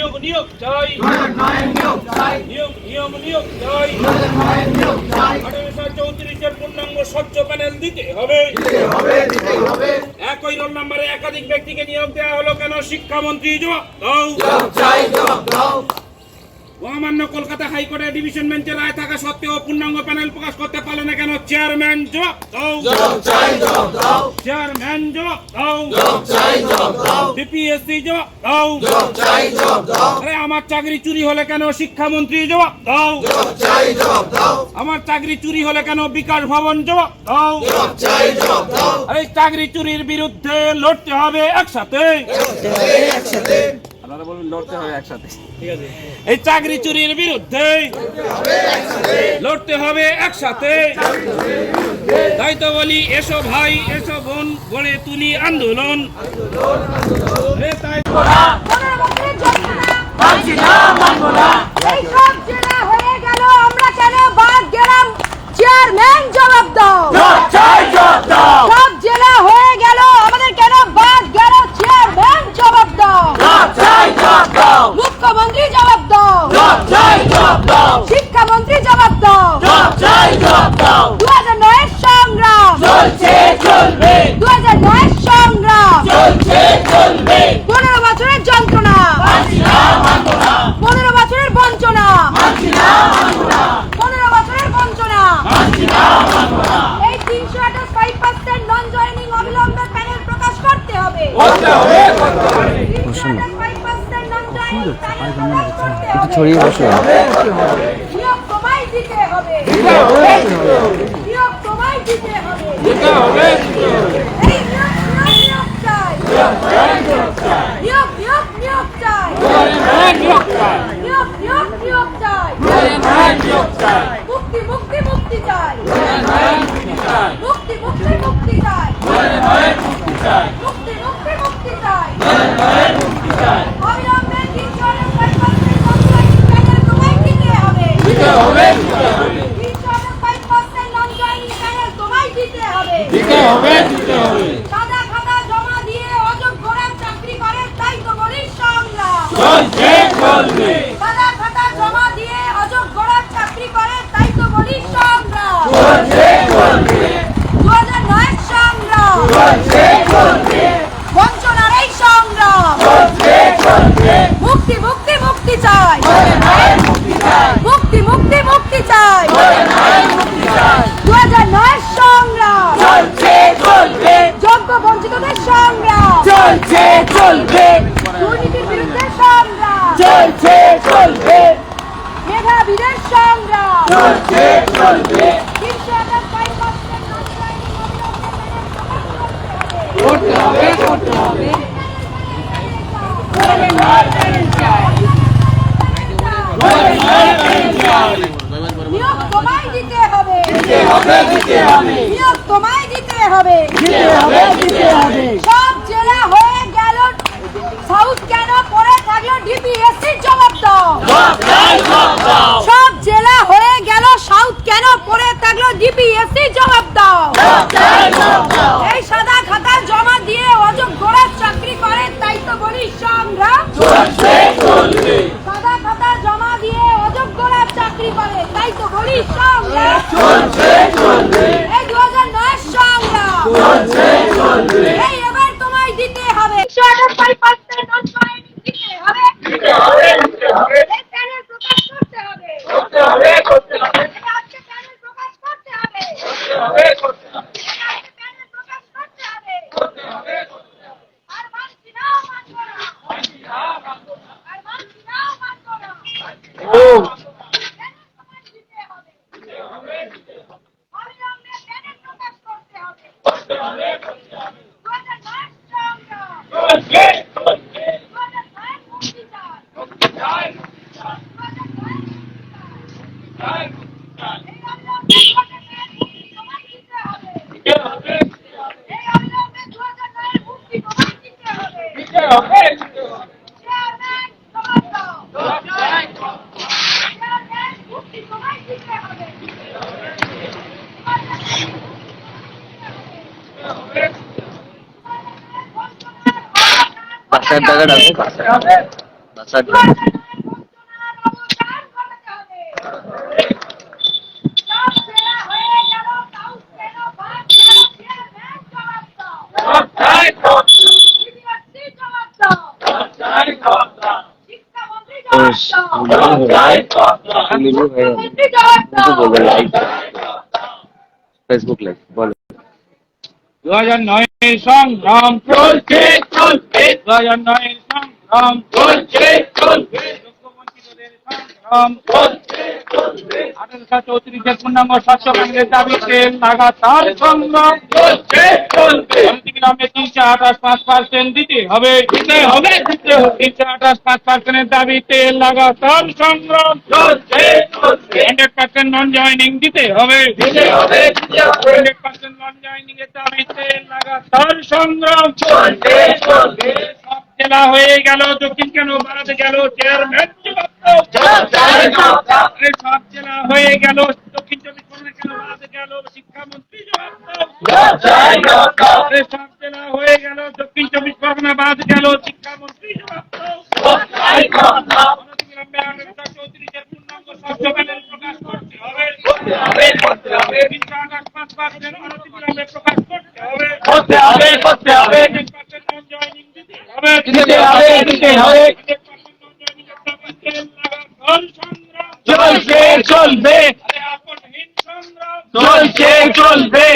নিয়োগ নিয়োগ চাই নিয়োগ নিয়ম নিয়োগ চাই চৌত্রিশের পূর্ণাঙ্গ স্বচ্ছ প্যানেল দিতে হবে। একই রোল নাম্বারে একাধিক ব্যক্তিকে নিয়োগ দেওয়া হলো। কেন? শিক্ষামন্ত্রী জবাব দাও। মহামান্য কলকাতা হাইকোর্টের ডিভিশন বেঞ্চের রায় থাকা সত্ত্বেও পূর্ণাঙ্গ প্যানেল প্রকাশ করতে পারল না কেন? চেয়ারম্যান জবাব দাও। চেয়ারম্যান জবাব দাও। ডিপিএসসি জবাব দাও। আরে আমার চাকরি চুরি হলে কেন শিক্ষামন্ত্রী জবাব দাও? আমার চাকরি চুরি হলে কেন বিকাশ ভবন জবাব দাও? আরে চাকরি চুরির বিরুদ্ধে লড়তে হবে একসাথে। আপনারা বলবেন লড়তে হবে একসাথে। এই চাকরি চুরির বিরুদ্ধে লড়তে হবে একসাথে। তাই তো বলি এসো ভাই এসো বোন গড়ে তুলি আন্দোলন। এ তাই পনেরো বছরের যন্ত্রণা এই সব জেলা হয়ে গেল আমরা কেন বাদ গেলাম চেয়ারম্যান জবাব দাও সব জেলা হয়ে গেল আমাদের কেন বাদ গেল চেয়ারম্যান জবাব দাও মুখ্যমন্ত্রী জবাব দাও শিক্ষামন্ত্রী জবাব দাও দু হাজার নয়ের সংগ্রাম দু হাজার নয়ের সংগ্রাম পনেরো বছরের যন্ত্রণা পনেরো বছরের বঞ্চনা পনেরো বছরের বঞ্চনা এই তিনশো আঠাশ ফাইভ পার্সেন্ট নন জয়নিং অবিলম্বে প্যানেল হবে। ছড়িয়ে বসে তোমায় দিতে হবে নিয়োগ তোমায় দিতে হবে এই নিয়োগ নিয়োগ নিয়োগ চাই নিয়োগ নিয়োগ নিয়োগ চাই নিয়োগ নিয়োগ নিয়োগ চাই মুক্তি মুক্তি মুক্তি চাই মুক্তি মুক্তি মুক্তি চাই মুক্তি মুক্তি মুক্তি চাই অবিলম্বে তিনশো আঠাশ ফাইভ পার্সেন্ট প্যানেল তোমায় দিতে হবে তিনশো আঠাশ five percent non joining panel তোমায় দিতে হবে সাদা খাতা জমা দিয়ে অযোগ্যরা চাকরি করে তাই তো বলি সংগ্রাম সাদা খাতা জমা দিয়ে অযোগ্যরা চাকরি করে তাই তো বলি সংগ্রাম দু হাজার নয় সংগ্রাম বঞ্চনার এই সংগ্রাম মুক্তি মুক্তি মুক্তি চাই মুক্তি মুক্তি মুক্তি চাই দু হাজার নয় সংগ্রাম যোগ্য বঞ্চিতদের সংগ্রাম। দুর্নীতির বিরুদ্ধে সংগ্রাম। মেধাবীদের সংগ্রাম। তিনশো আঠাশ ফাইভ পার্সেন্ট নিয়োগ তোমায় দিতে হবে। নিয়োগ তোমায় দিতে হবে। সব জেলা হয়ে গেল। সাউথ কেন পড়ে থাকল? ডিপিএসসির জবাব দাও। সব জেলা হয়ে গেল। সাউথ কেন পড়ে থাকল? ডিপিএসসি জবাব দাও। এই সাদা খাতা জমা দিয়ে অযোগ্যরা চাকরি করে তাই তো বলি সংগ্রাম সাদা খাতা জমা দিয়ে অযোগ্যরা চাকরি করে তাই তো বলি সংগ্রাম এই দু হবে একশো আঠাশ ফাইভ পার্সেন্ট দিতে হবে এই প্যানেল প্রকাশ করতে হবে এই আজকে প্যানেল প্রকাশ করতে হবে এই আজকে প্যানেল প্রকাশ করতে হবে আর মানছি না মানব না আর মানছি না মানব না প্যানেল প্রকাশ দিতে হবে অবিলম্বে প্যানেল প্রকাশ করতে হবে দু হাজার নয় সংগ্রাম দু হাজার নয় মুক্তি চাই দু হাজার নয় মুক্তি চাই এই অবিলম্বে দু হাজার নয়ের মুক্তি তোমায় দিতে হবে এই অবিলম্বে দু হাজার নয়ের মুক্তি তোমায় দিতে হবে চেয়ারম্যান জবাব দাও চেয়ারম্যান মুক্তি ফেসবুক লাইভ বলো। দু হাজার নয়ের সংগ্রাম চলছে চলছে। দু হাজার নয়ের সংগ্রাম চলছে লক্ষ্যবঞ্চিতদের সংগ্রাম চলছে। আঠারোশো চৌত্রিশের পূর্ণাঙ্গ ব্যাংকের দাবিতে লাগাতার সংগ্রাম গ্রামে তিনশো আঠাশ পাঁচ পার্সেন্ট দিতে হবে তিনশো আঠাশ পাঁচ পার্সেন্টের দাবিতে লাগাতার সংগ্রাম হান্ড্রেড পার্সেন্ট নন জয়নিং দিতে হবে হান্ড্রেড পার্সেন্ট নন সংগ্রাম সব জেলা হয়ে গেল, দক্ষিণ কেন বাড়াতে গেল চেয়ারম্যান হয়ে গেল দক্ষিণ চব্বিশ পরগনা কেন বাড়াতে গেল শিক্ষামন্ত্রী জবাব দাও। জেলা হয়ে গেল দক্ষিণ চব্বিশ পরগনা বাড়াতে গেল শিক্ষামন্ত্রী জবাব দাও। চৌত্রিশের পূর্ণাঙ্গ স্বচ্ছ প্যানেল প্রকাশ করতে হবে। তিনশো আঠাশ পাঁচ পার্সেন্ট অনতিবিলম্বে প্রকাশ করতে হবে। হবে, হবে। 100% non-joining দিতে হবে। চলছে চলবে চলছে চলবে